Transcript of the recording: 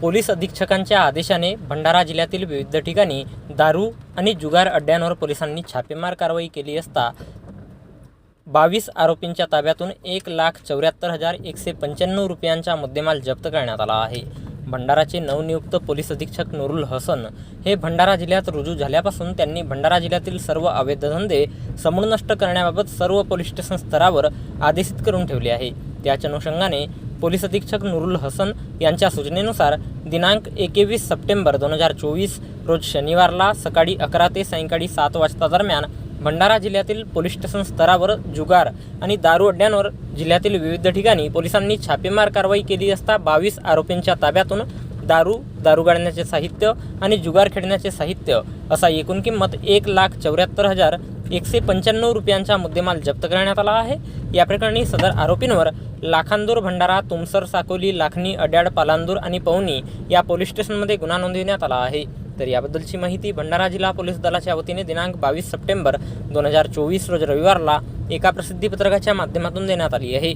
Police अधीक्षकांच्या आदेशाने Bhandara जिल्ह्यातील विविध ठिकाणी दारू आणि जुगार अड्ड्यांवर पोलिसांनी छापेमार कारवाई केली असता बावीस आरोपींच्या ताब्यातून एक लाख चौऱ्याहत्तर हजार एकशे पंच्याण्णव रुपयांचा मुद्देमाल जप्त करण्यात आला आहे. भंडाराचे नवनियुक्त पोलीस अधीक्षक नुरुल हसन हे भंडारा जिल्ह्यात रुजू झाल्यापासून त्यांनी भंडारा जिल्ह्यातील सर्व अवैध धंदे समूळ नष्ट करण्याबाबत सर्व पोलीस स्टेशन स्तरावर आदेशित करून ठेवले आहे. त्याच्या अनुषंगाने पोलीस अधीक्षक नुरुल हसन यांच्या सूचनेनुसार दिनांक एकवीस सप्टेंबर दोन हजार चोवीस रोज शनिवारला सकाळी अकरा ते सायंकाळी सात वाजता दरम्यान भंडारा जिल्ह्यातील पोलीस स्टेशन स्तरावर जुगार आणि दारू अड्ड्यांवर जिल्ह्यातील विविध ठिकाणी पोलिसांनी छापेमार कारवाई केली असता बावीस आरोपींच्या ताब्यातून दारू दारू गाळण्याचे साहित्य आणि जुगार खेळण्याचे साहित्य असा एकूण किंमत एक लाख चौऱ्याहत्तर हजार एकशे पंच्याण्णव रुपयांचा मुद्देमाल जप्त करण्यात आला आहे. या प्रकरणी सदर आरोपींवर लाखांदूर भंडारा तुमसर साकोली लाखणी अड्याड पालांदूर आणि पवनी या पोलीस स्टेशनमध्ये गुन्हा नोंदविण्यात आला आहे. तर याबद्दलची माहिती भंडारा जिल्हा पोलीस दलाच्या वतीने दिनांक बावीस सप्टेंबर दोन हजार चोवीस रोज रविवारला एका प्रसिद्धीपत्रकाच्या माध्यमातून देण्यात आली आहे.